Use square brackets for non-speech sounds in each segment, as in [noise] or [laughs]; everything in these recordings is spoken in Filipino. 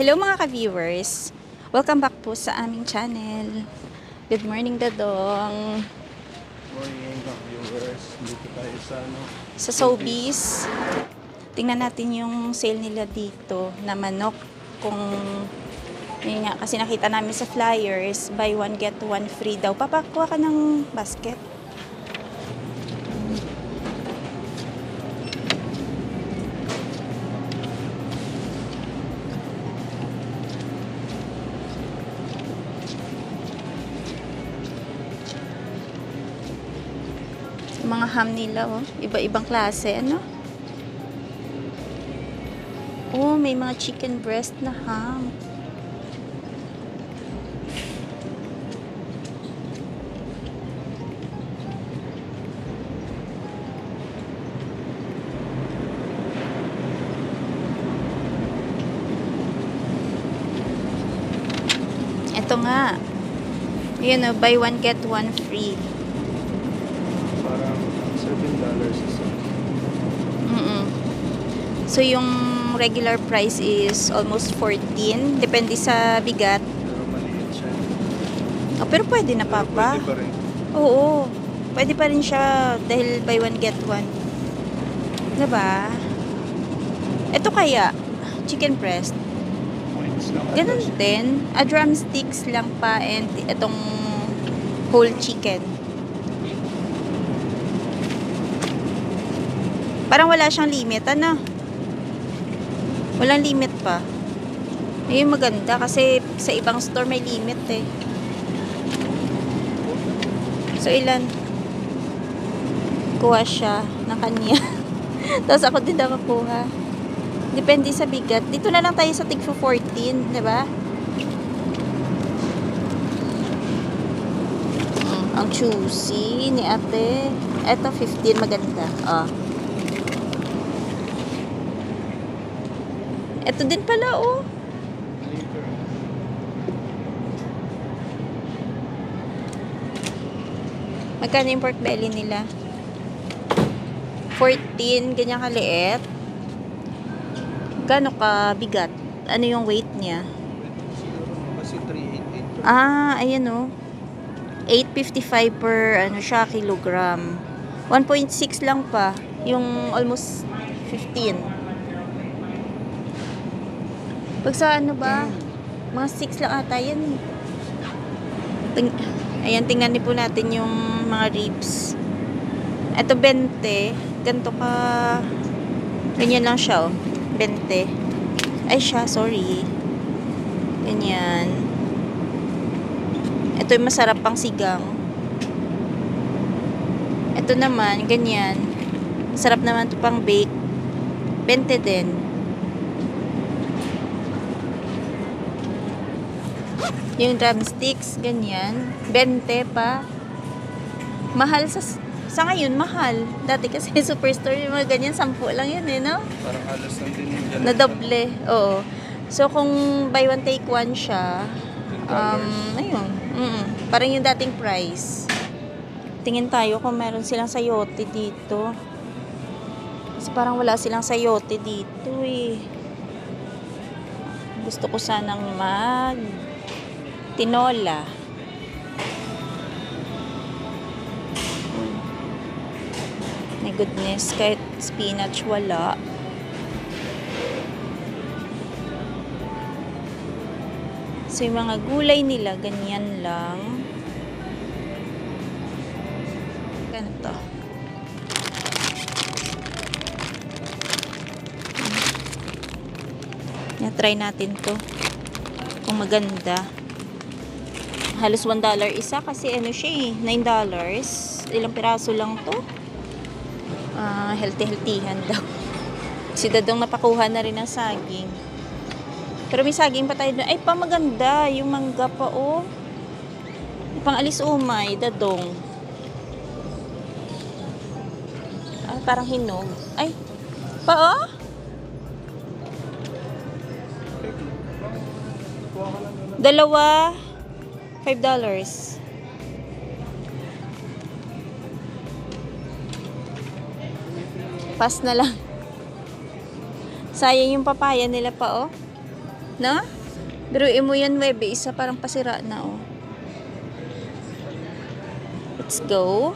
Hello mga ka-viewers! Welcome back po sa aming channel. Good morning, Dadong. Morning mga viewers. Dito tayo sa ano. Sa Sobeys, tingnan natin yung sale nila dito na manok. Kung yun nga, kasi nakita namin sa flyers, buy one get one free daw. Papakuha ka ng basket. Ham nila, oh. Iba-ibang klase, ano? Oh, may mga chicken breast na ham. Ito nga. Yun oh, buy one get one free. Parang $7 isa. Mm-mm. So, yung regular price is almost 14. Depende sa bigat. Pero maliit siya. Oh, pero pwede na, Pero Papa. Pwede pa rin. Oo. Pwede pa rin siya dahil buy one get one. Diba? Ito kaya, chicken breast. Ganun din. A drumsticks lang pa and itong whole chicken. Parang wala siyang limit, ano? Walang limit pa. Ayun maganda kasi sa ibang store may limit eh. So ilan? Kuha siya ng kanya. [laughs] Tapos ako din nakakuha. Depende sa bigat. Dito na lang tayo sa tig 14, di ba? Mm, ang juicy ni ate. Eto 15 maganda. Ah. Eto din pala oh. Magkano yung pork belly nila? 14, ganyan kaliit. Gano ka bigat? Ano yung weight niya? Kasi 388. Ah, ayan oh. 8.55 per ano siya kilogram. 1.6 lang pa. Yung almost 15. Pag sa ano ba? Mga 6 lang ata yan. Ting Ayan, tingnan din po natin yung mga ribs. Ito 20. Ganito ka... Ganyan lang siya oh. 20. Ay siya, sorry. Ganyan. Ito yung masarap pang sigang. Ito naman, ganyan. Masarap naman ito pang bake. 20 din. Yung drumsticks, ganyan. 20 pa. Mahal sa... Sa ngayon, mahal. Dati kasi [laughs] superstore yung mga ganyan, 10 lang yun eh, no? Parang halos lang din yung ganun. Na doble. Oo. So, kung buy one take one siya, um, ayun. Mm Parang yung dating price. Tingin tayo kung meron silang sayote dito. Kasi parang wala silang sayote dito eh. Gusto ko sanang mag tinola. My goodness, kahit spinach wala. So, yung mga gulay nila, ganyan lang. Ganito. Yeah, try natin to. Kung maganda. Halos $1 isa kasi ano siya eh, $9. Ilang piraso lang to. Ah, healthy-healthyhan [laughs] daw. Si Dadong napakuha na rin ng saging. Pero may saging pa tayo doon. Ay, pa. Yung mangga pa, oh. Pang alis umay, dadong. Ah, parang hinog. Ay, pa, oh. Kuha ka Dalawa, $5. Pass na lang. Sayang yung papaya nila pa, oh. No? Biruin mo yan, Webe. Isa parang pasira na, oh. Let's go.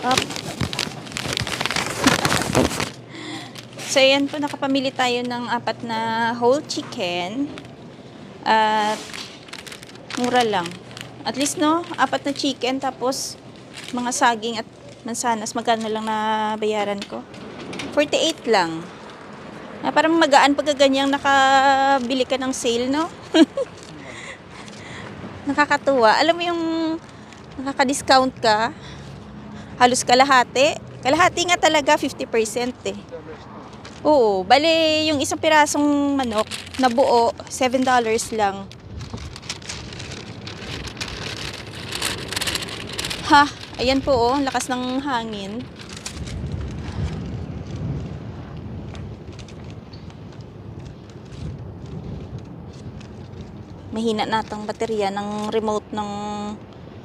Up. So, ayan po, nakapamili tayo ng apat na whole chicken. At, mura lang. At least, no, apat na chicken, tapos, mga saging at mansanas. Magkano lang na bayaran ko? 48 lang. Ah, parang magaan pagka ganyang nakabili ka ng sale, no? [laughs] Nakakatuwa. Alam mo yung nakaka-discount ka, halos kalahati. Kalahati nga talaga, 50% eh. Oo, bale yung isang pirasong manok na buo, $7 lang. Ha, ayan po oh, ang lakas ng hangin. mahina natang baterya ng remote ng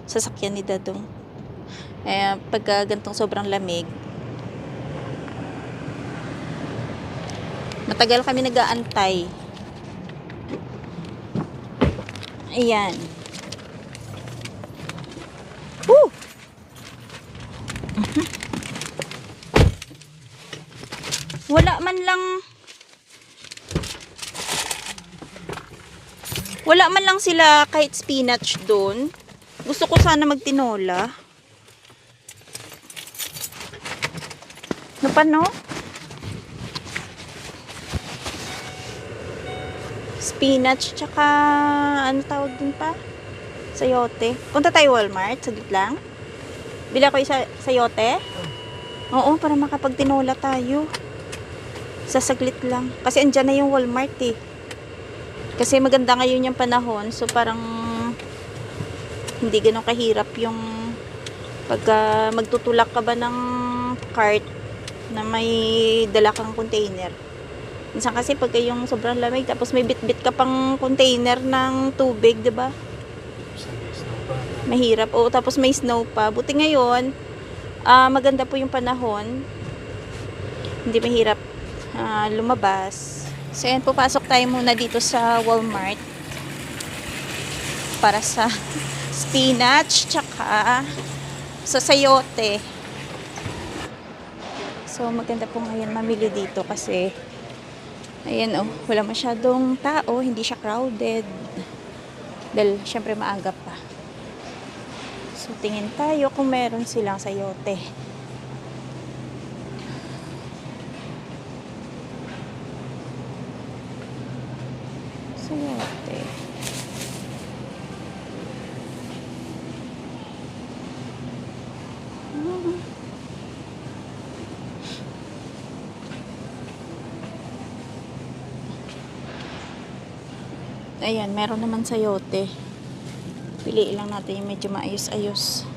sasakyan ni Dadong. Eh, pagka gantong sobrang lamig, matagal kami nag-aantay. Ayan. Woo! Mhm. Wala man lang Wala man lang sila kahit spinach doon. Gusto ko sana magtinola. Ano pa no? Spinach tsaka ano tawag din pa? Sayote. Punta tayo Walmart, saglit lang. Bila ko isa sayote? Oo, para makapagtinola tayo. Sa saglit lang. Kasi andyan na yung Walmart eh. Kasi maganda ngayon yung panahon, so parang hindi ganun kahirap yung pagka magtutulak ka ba ng cart na may dala kang container. Minsan kasi pagka yung sobrang lamig, tapos may bit-bit ka pang container ng tubig, di ba? Mahirap. Oo, tapos may snow pa. Buti ngayon, ah, maganda po yung panahon. Hindi mahirap ah, lumabas. So, yan, pupasok tayo muna dito sa Walmart para sa [laughs] spinach, tsaka sa sayote. So, maganda po ngayon mamili dito kasi ayan oh, wala masyadong tao, hindi siya crowded. Dahil, syempre maaga pa. So, tingin tayo kung meron silang sayote. Hmm. Ayan, meron naman sayote. Piliin lang natin yung medyo maayos-ayos.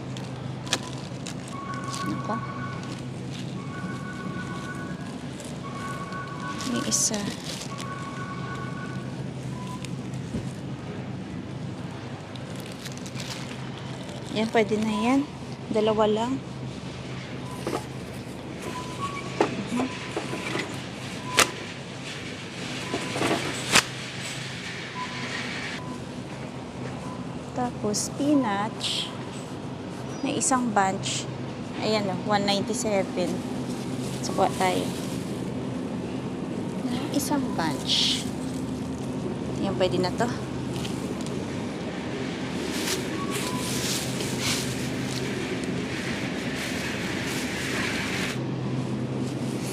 Nako. May isa. Yan, pwede na yan. Dalawa lang. Tapos, spinach. May isang bunch. Ayan o, 197. Subuha tayo. May isang bunch. Yan, pwede na to.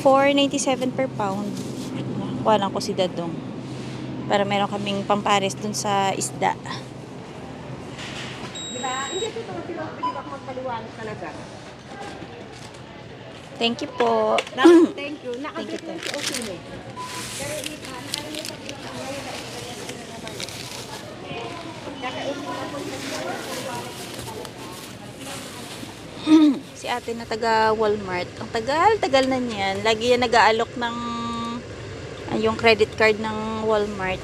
$4.97 per pound. Kuha lang ko si Dadong. Para meron kaming pampares dun sa isda. Hindi ito ito. Hindi ba magpaliwanag talaga? Thank you po. [clears throat] Thank you. Nakabit lang si Osine. Pero ito, nakalimutan ko lang na po [clears throat] si ate na taga Walmart. Ang tagal, tagal na niyan. Lagi yan nag-aalok ng ah, yung credit card ng Walmart.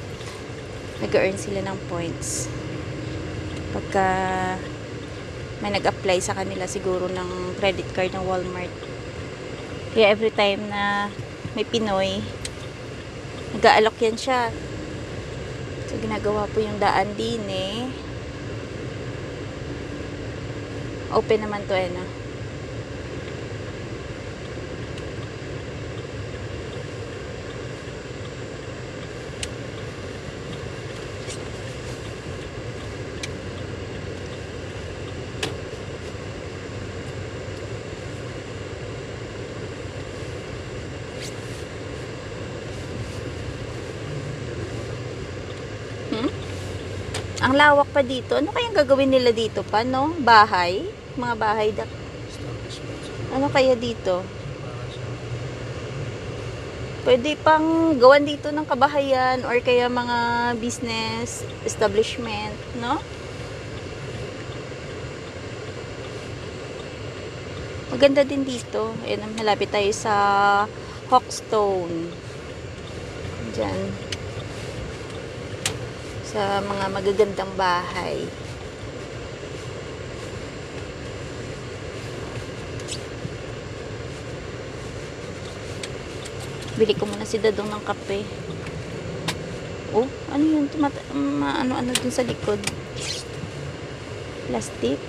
Nag-earn sila ng points. Pagka may nag-apply sa kanila siguro ng credit card ng Walmart. Kaya every time na may Pinoy, Gaalok yan siya. So, ginagawa po yung daan din eh. Open naman to eh, no? Lawak pa dito. Ano kayang gagawin nila dito pa, no? Bahay? Mga bahay. Da- ano kaya dito? Pwede pang gawan dito ng kabahayan or kaya mga business establishment, no? Maganda din dito. Ayan, malapit tayo sa Hawkstone. Diyan. Sa mga magagandang bahay. Bili ko muna si Dadong ng kape. Oh, ano yun? Tumata ma- ano-ano dun sa likod. Plastic.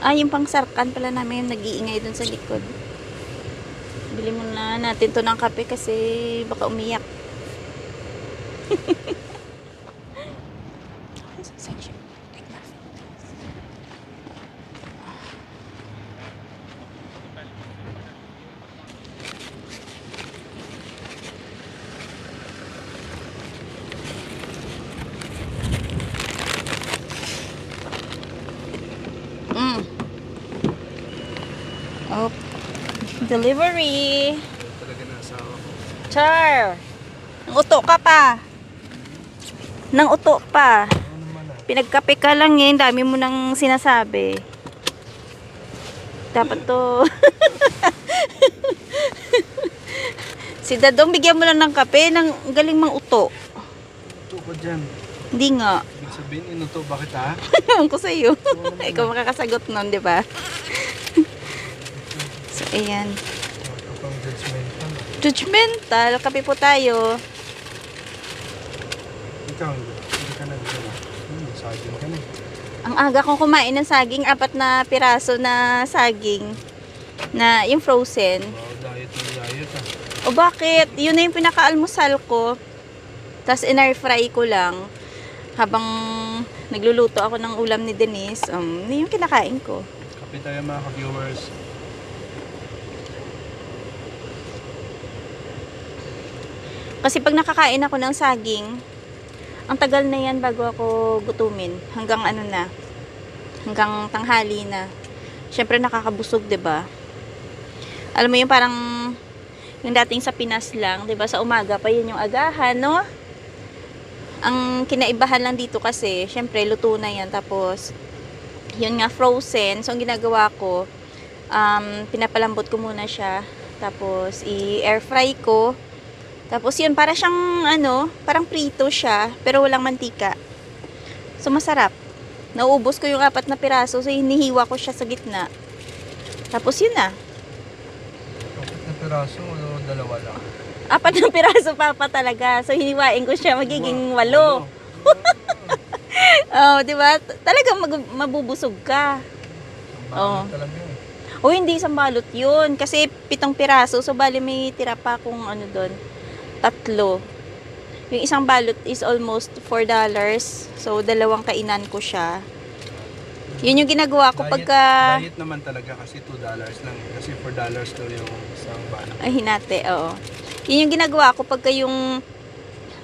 Ah, yung pang sarkan pala namin yung nag-iingay dun sa likod. Bili muna natin to ng kape kasi baka umiyak. Mm. Oh. Delivery. Talaga na asawa ko. Char. Uto ka pa. Nang uto pa. Pinagkape ka lang eh. Dami mo nang sinasabi. Dapat to. [laughs] si Dadong, bigyan mo lang ng kape. Nang galing mang uto. Ito ka dyan. Hindi nga. Ibig sabihin, inuto. Bakit ah? [laughs] Ewan ko sa'yo. Ikaw makakasagot nun, di ba? [laughs] so, ayan. Judgmental. Judgmental. Kape po tayo. Ikaw, hindi hindi ka nagdala. Hmm, saging ka na. Ang aga kong kumain ng saging, apat na piraso na saging na yung frozen. Wow, diet na diet ah. O bakit? Yun na yung pinaka-almusal ko. Tapos in-air fry ko lang habang nagluluto ako ng ulam ni Denise. Um, yun yung kinakain ko. Kape tayo mga ka-viewers. Kasi pag nakakain ako ng saging, ang tagal na yan bago ako gutumin. Hanggang ano na, hanggang tanghali na. Siyempre nakakabusog, 'di ba? Alam mo yung parang yung dating sa Pinas lang, 'di ba? Sa umaga pa yun yung agahan, no? Ang kinaibahan lang dito kasi, syempre luto na yan tapos yun nga frozen. So ang ginagawa ko, um, pinapalambot ko muna siya. Tapos i-air fry ko. Tapos yun, para siyang ano, parang prito siya, pero walang mantika. So masarap. Nauubos ko yung apat na piraso, so hinihiwa ko siya sa gitna. Tapos yun na. Kapit na piraso o dalawa lang? Apat na piraso pa pa talaga. So hiniwain ko siya, magiging walo. [laughs] Oh, di ba? Talagang mabubusog ka. Oo. Oo. talaga eh. O hindi isang balot yun. Kasi pitong piraso. So bali may tira pa kung ano doon. Tatlo. Yung isang balot is almost $4. So dalawang kainan ko siya. Yun yung ginagawa ko Diet- pagka... Diet naman talaga kasi $2 lang. Kasi $4 daw yung isang balot. Ay, hinate, oo. Yun yung ginagawa ko pagka yung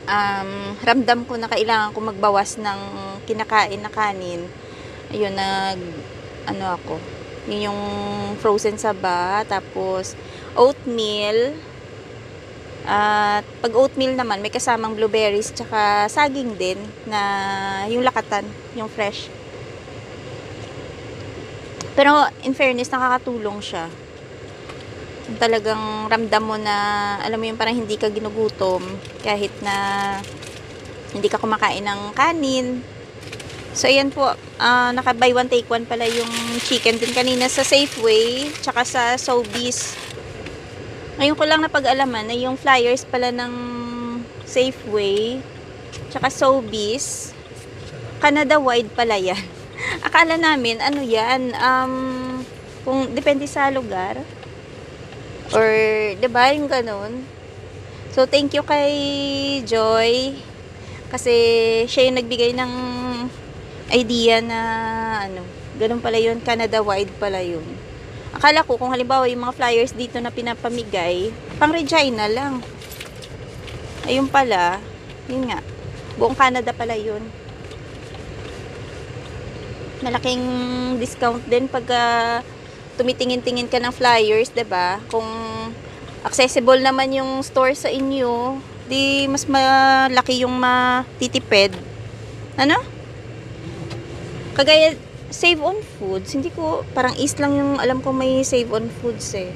um, ramdam ko na kailangan ko magbawas ng kinakain na kanin. Ayun, nag, ano ako, yun yung frozen saba, tapos oatmeal, at pag oatmeal naman, may kasamang blueberries, tsaka saging din, na yung lakatan, yung fresh. Pero, in fairness, nakakatulong siya talagang ramdam mo na, alam mo yung parang hindi ka ginugutom kahit na hindi ka kumakain ng kanin. So, ayan po, ah, naka buy one take one pala yung chicken din kanina sa Safeway, tsaka sa Sobeys. Ngayon ko lang napag-alaman na yung flyers pala ng Safeway, tsaka Sobeys, Canada-wide pala yan. [laughs] Akala namin, ano yan, um, kung depende sa lugar. Or, 'di ba yung ganun. So, thank you kay Joy. Kasi, siya yung nagbigay ng idea na, ano, ganun pala yun, Canada-wide pala yun. Akala ko, kung halimbawa yung mga flyers dito na pinapamigay, pang Regina lang. Ayun pala, yun nga, buong Canada pala yun. Malaking discount din pag ah, tumitingin-tingin ka ng flyers, ba? Kung accessible naman yung store sa inyo, di mas malaki yung matitipid. Ano? Kagaya save on foods, hindi ko parang is lang yung alam ko may save on foods eh.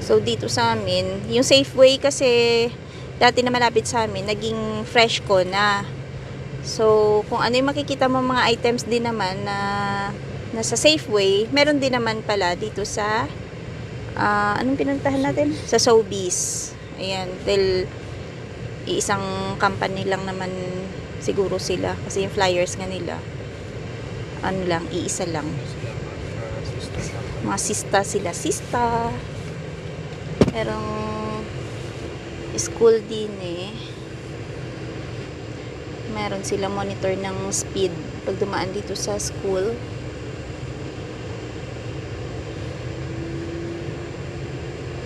So dito sa amin, yung Safeway kasi dati na malapit sa amin, naging fresh ko na. So, kung ano yung makikita mo mga items din naman na nasa Safeway, meron din naman pala dito sa ah, anong pinuntahan natin? Sa Sobeys. Ayan, dahil iisang company lang naman siguro sila kasi yung flyers nga nila ano lang, iisa lang. Mga sista sila, sista. Merong school din eh. Meron sila monitor ng speed pag dumaan dito sa school.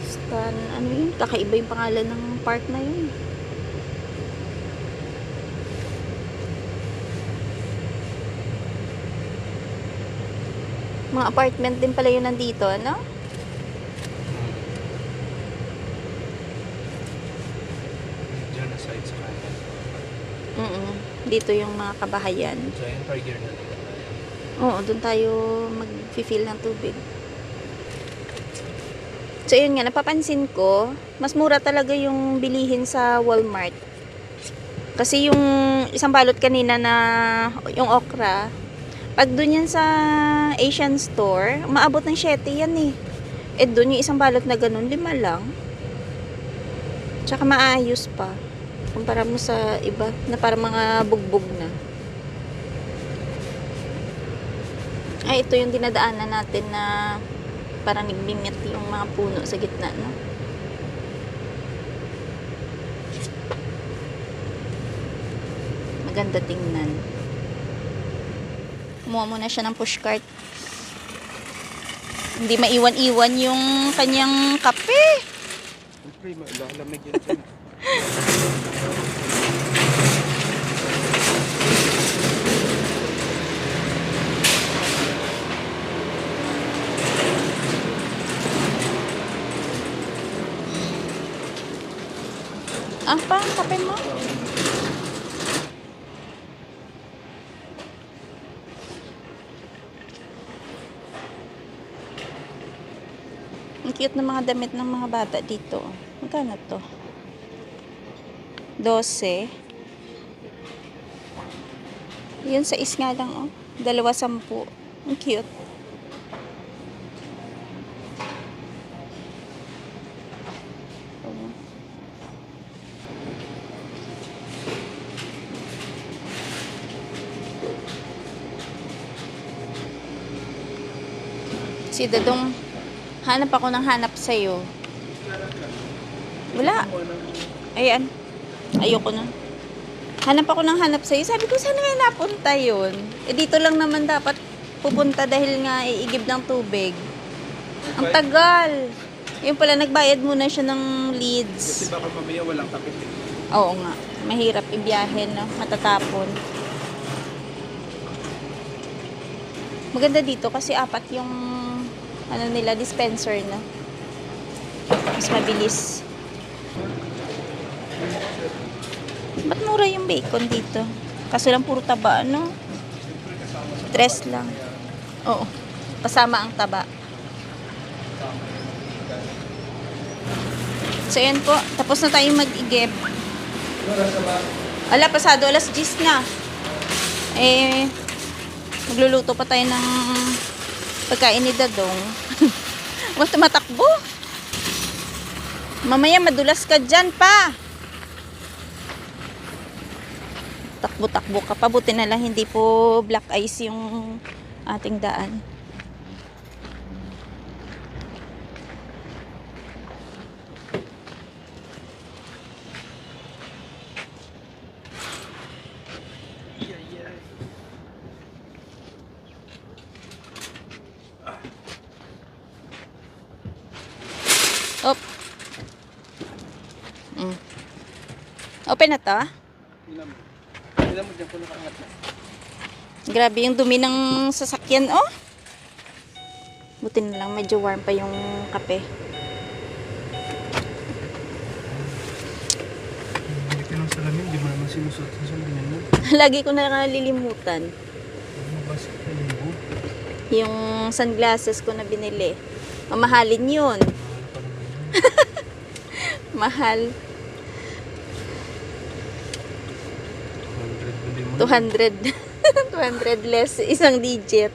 Stan, ano yun? Kakaiba yung pangalan ng park na yun. Mga apartment din pala yun nandito, ano? Diyan na side sa kanan. Mm Dito yung mga kabahayan. Giant Tiger na nila tayo. Oo, doon tayo mag-fill ng tubig. So, yun nga, napapansin ko, mas mura talaga yung bilihin sa Walmart. Kasi yung isang balot kanina na, yung okra, pag doon yan sa Asian store, maabot ng 7 yan eh. Eh doon yung isang balot na ganun, lima lang. Tsaka maayos pa. Kumpara mo sa iba na parang mga bugbog na. Ay, ito yung dinadaanan natin na parang nagbingit yung mga puno sa gitna, no? Maganda tingnan. Kumuha muna siya ng pushcart. Hindi maiwan-iwan yung kanyang kape. Siyempre, dyan. Kape mo. Ang cute ng mga damit ng mga bata dito. Magkano to? 12. Yun sa is nga lang, oh. Dalawa sampu. Ang cute. Si Dadong, hanap ako ng hanap sa'yo. Wala. Ayan. Ayoko na. Hanap ako ng hanap sa'yo. Sabi ko, saan nga napunta yun? Eh, dito lang naman dapat pupunta dahil nga iigib ng tubig. Ang tagal. Yung pala, nagbayad muna siya ng leads. Kasi baka mamaya walang takip eh. Oo nga. Mahirap ibiyahin, no? Matatapon. Maganda dito kasi apat yung ano nila, dispenser na. Mas mabilis. Ba't mura yung bacon dito? Kaso lang puro taba, ano? Tres lang. Oo. Kasama ang taba. So, yan po. Tapos na tayong mag-igib. Ala, pasado alas 10 na. Eh, magluluto pa tayo ng pagkain ni Dadong. [laughs] Mas tumatakbo. Mamaya madulas ka dyan pa. Takbo-takbo ka pa. Buti na lang hindi po black ice yung ating daan. Open na to? Grabe yung dumi ng sasakyan, oh. Buti na lang, medyo warm pa yung kape. Hindi ka ng salamin, di mo naman sinusuot sa salamin [laughs] mo. Lagi ko na nalilimutan. Yung sunglasses ko na binili. Mamahalin yun. Mahal [laughs] pa naman yun. Mahal. 100 bili mo. 200. 200 [laughs] less. Isang digit.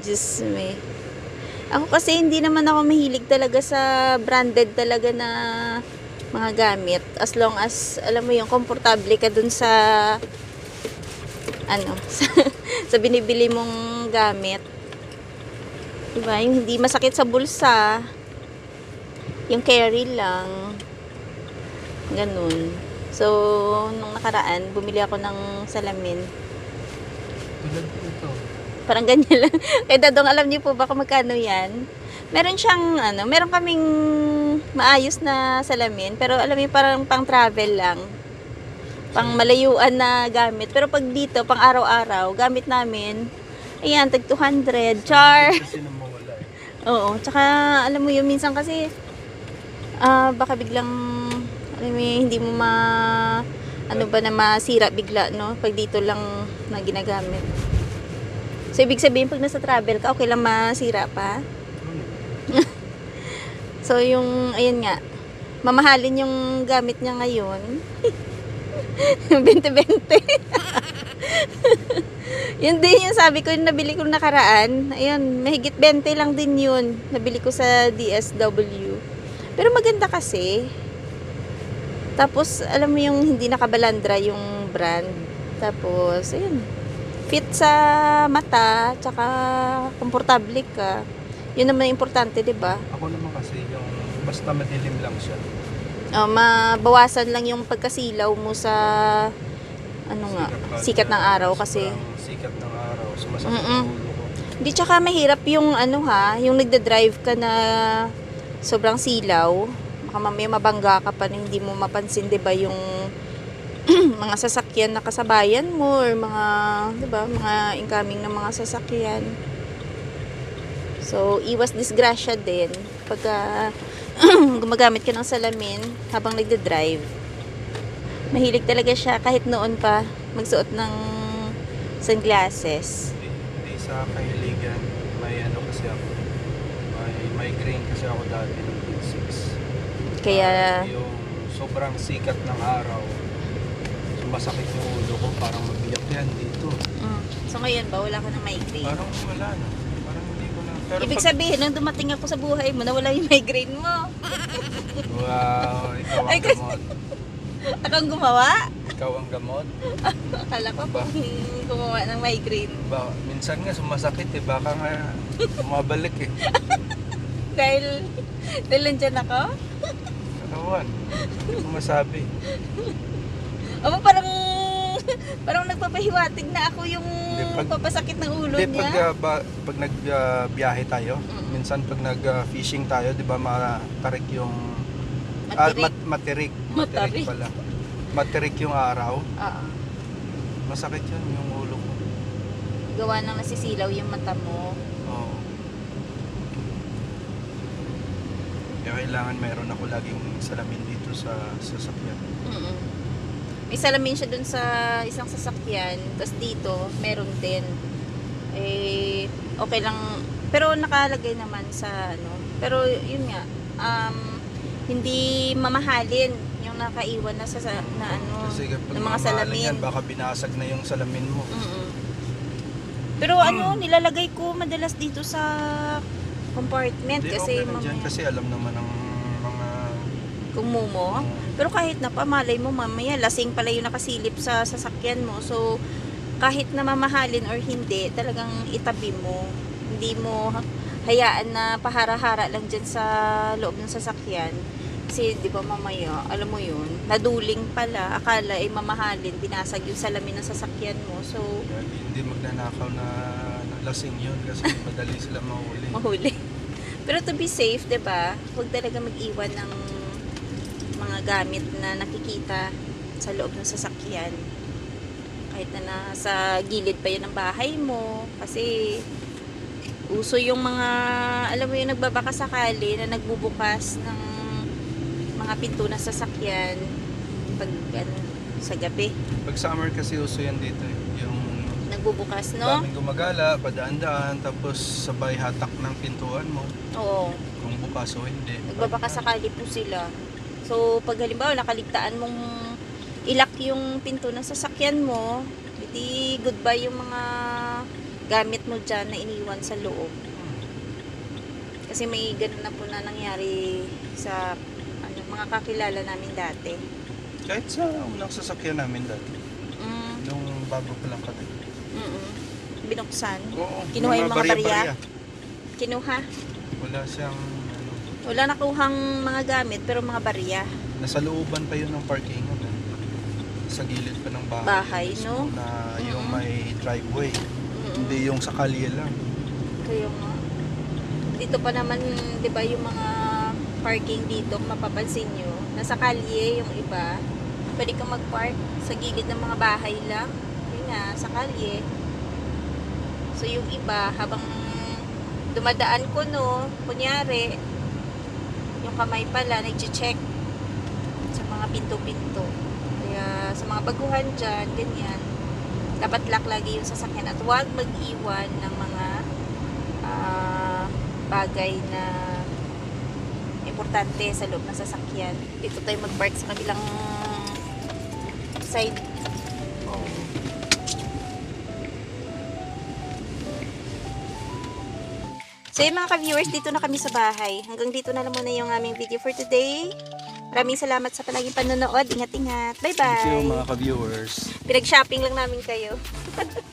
Diyos me. Ako kasi hindi naman ako mahilig talaga sa branded talaga na mga gamit. As long as, alam mo yung komportable ka dun sa ano, [laughs] sa, sa binibili mong gamit. Diba? Yung hindi masakit sa bulsa. Yung carry lang. Ganun. So, nung nakaraan, bumili ako ng salamin. Tulad ito. Parang ganyan lang. [laughs] Kaya dadong, alam niyo po ba kung magkano yan? Meron siyang, ano, meron kaming maayos na salamin. Pero alam niyo, parang pang travel lang. Pang malayuan na gamit. Pero pag dito, pang araw-araw, gamit namin, ayan, tag 200. Char! Kasi na mawala eh. [laughs] Oo. Tsaka, alam mo yun, minsan kasi, ah baka biglang, yun, hindi mo ma, ano ba na masira bigla, no? Pag dito lang na ginagamit. So, ibig sabihin, pag nasa travel ka, okay lang masira pa. [laughs] So, yung, ayun nga, mamahalin yung gamit niya ngayon. [laughs] 20-20. [laughs] yun din yung sabi ko, yung nabili ko nakaraan. Ayun, mahigit 20 lang din yun. Nabili ko sa DSW. Pero maganda kasi. Tapos, alam mo yung hindi nakabalandra yung brand. Tapos, ayun. Fit sa mata, tsaka komportable ka. Yun naman yung importante, di ba? Ako naman kasi yung basta madilim lang siya. Oh, mabawasan lang yung pagkasilaw mo sa ano nga, sikat ng araw kasi sikat ng araw. Sumasakit Mm-mm. ang ulo ko. Di tsaka mahirap yung ano ha, yung nagda-drive ka na sobrang silaw. Baka mamaya mabangga ka pa na hindi mo mapansin, 'di ba, yung [clears throat] mga sasakyan na kasabayan mo or mga, 'di ba, mga incoming na mga sasakyan. So, iwas disgrasya din pagka [clears throat] gumagamit ka ng salamin habang nagda-drive. Mahilig talaga siya kahit noon pa magsuot ng sunglasses. Hindi, sa kahiligan. May ano kasi ako. May migraine kasi ako dati ng grade 6. Kaya yung sobrang sikat ng araw, sumasakit yung ulo ko, parang mabiyak yan dito. Mm. So ngayon ba, wala ka ng migraine? Parang wala na. Parang hindi ko na. Pero Ibig pag- sabihin, nung dumating ako sa buhay mo, nawala yung migraine mo. Wow, ikaw Ay, ang kasi- gamot. Akong gumawa? Ikaw ang gamot. Akala ko Ba? kung gumawa ng migraine. Ba, minsan nga sumasakit eh. Baka nga [laughs] bumabalik eh. Dahil, dahil nandyan ako? Kawan. Ano masabi? Aba, parang, [laughs] parang nagpapahiwatig na ako yung Hindi, pag- papasakit ng ulo Hindi, pag, niya. ah, ba, pag nag-biyahe tayo, Mm. minsan pag nag-fishing tayo, di ba matarik yung... ah, Matirik. mat- matirik. Matarik. Matirik pala. Matirik yung araw. Oo. Masakit yun yung ulo ko. Gawa nang nasisilaw yung mata mo. Oo. Kaya kailangan meron ako laging salamin dito sa sasakyan. Mm-mm. May salamin siya dun sa isang sasakyan. Tapos dito, meron din. Eh, okay lang. Pero nakalagay naman sa ano. Pero yun nga, um, hindi mamahalin yung nakaiwan na sa sa- na ano, Kasi kapag ng mga mamahalin salamin. Yan, baka binasag na yung salamin mo. Mm-mm. Pero ano, nilalagay ko madalas dito sa compartment Hindi, kasi okay lang dyan mamaya. kasi alam naman ng mga Kung mumo. Pero kahit na pa, malay mo mamaya, lasing pala yung nakasilip sa sasakyan mo. So, kahit na mamahalin or hindi, talagang itabi mo. Hindi mo hayaan na pahara-hara lang dyan sa loob ng sasakyan. Kasi, di ba mamaya, alam mo yun, naduling pala, akala ay mamahalin, binasag yung salamin ng sasakyan mo. So, hindi magnanakaw na, na lasing yun kasi [laughs] madali sila mahuli. mahuli. Pero to be safe, 'di ba? Huwag talaga mag-iwan ng mga gamit na nakikita sa loob ng sasakyan. Kahit na nasa gilid pa 'yun ng bahay mo kasi uso yung mga alam mo yung nagbabaka sakali na nagbubukas ng mga pinto ng sasakyan pag ano, sa gabi Pag summer kasi uso yan dito eh. Nagbubukas no daming gumagala, padaan-daan, tapos sabay hatak ng pintuan mo. oo Kung bukas o hindi. Nagbabaka sakali po sila. So, pag halimbawa nakaligtaan mong ilak yung pinto ng sasakyan mo, hindi goodbye yung mga gamit mo dyan na iniwan sa loob. Kasi may ganun na po na nangyari sa ano, mga kakilala namin dati. Kahit sa unang sasakyan namin dati. Mm, Nung bago pa lang kami. Binuksan. Oo. Kinuha yung mga barya? barya-barya. Kinuha. Wala siyang ano, Wala nakuhang mga gamit, pero mga barya. nasa looban pa yun ng parkingan. Eh. Sa gilid pa ng bahay. Bahay, mismo no? Na yung Mm-mm. may driveway. Mm-mm. Hindi yung sa kalye lang. Kaya nga. Dito pa naman, di ba, yung mga parking dito, kung mapapansin nyo, nasa kalye yung iba. Pwede kang mag-park sa gilid ng mga bahay lang. Yun nga, sa kalye. So, yung iba, habang dumadaan ko, no, kunyari, yung kamay pala, nag-check sa mga pinto-pinto. Kaya, sa mga baguhan dyan, ganyan, dapat lock lagi yung sasakyan at huwag mag-iwan ng mga ah, bagay na importante sa loob ng sasakyan. Dito tayo mag-park sa kabilang side. So yung mga ka-viewers, dito na kami sa bahay. Hanggang dito na lang muna yung aming video for today. Maraming salamat sa palaging panonood. Ingat-ingat. Thank you Bye-bye. mga ka-viewers. Pinag-shopping lang namin kayo. [laughs]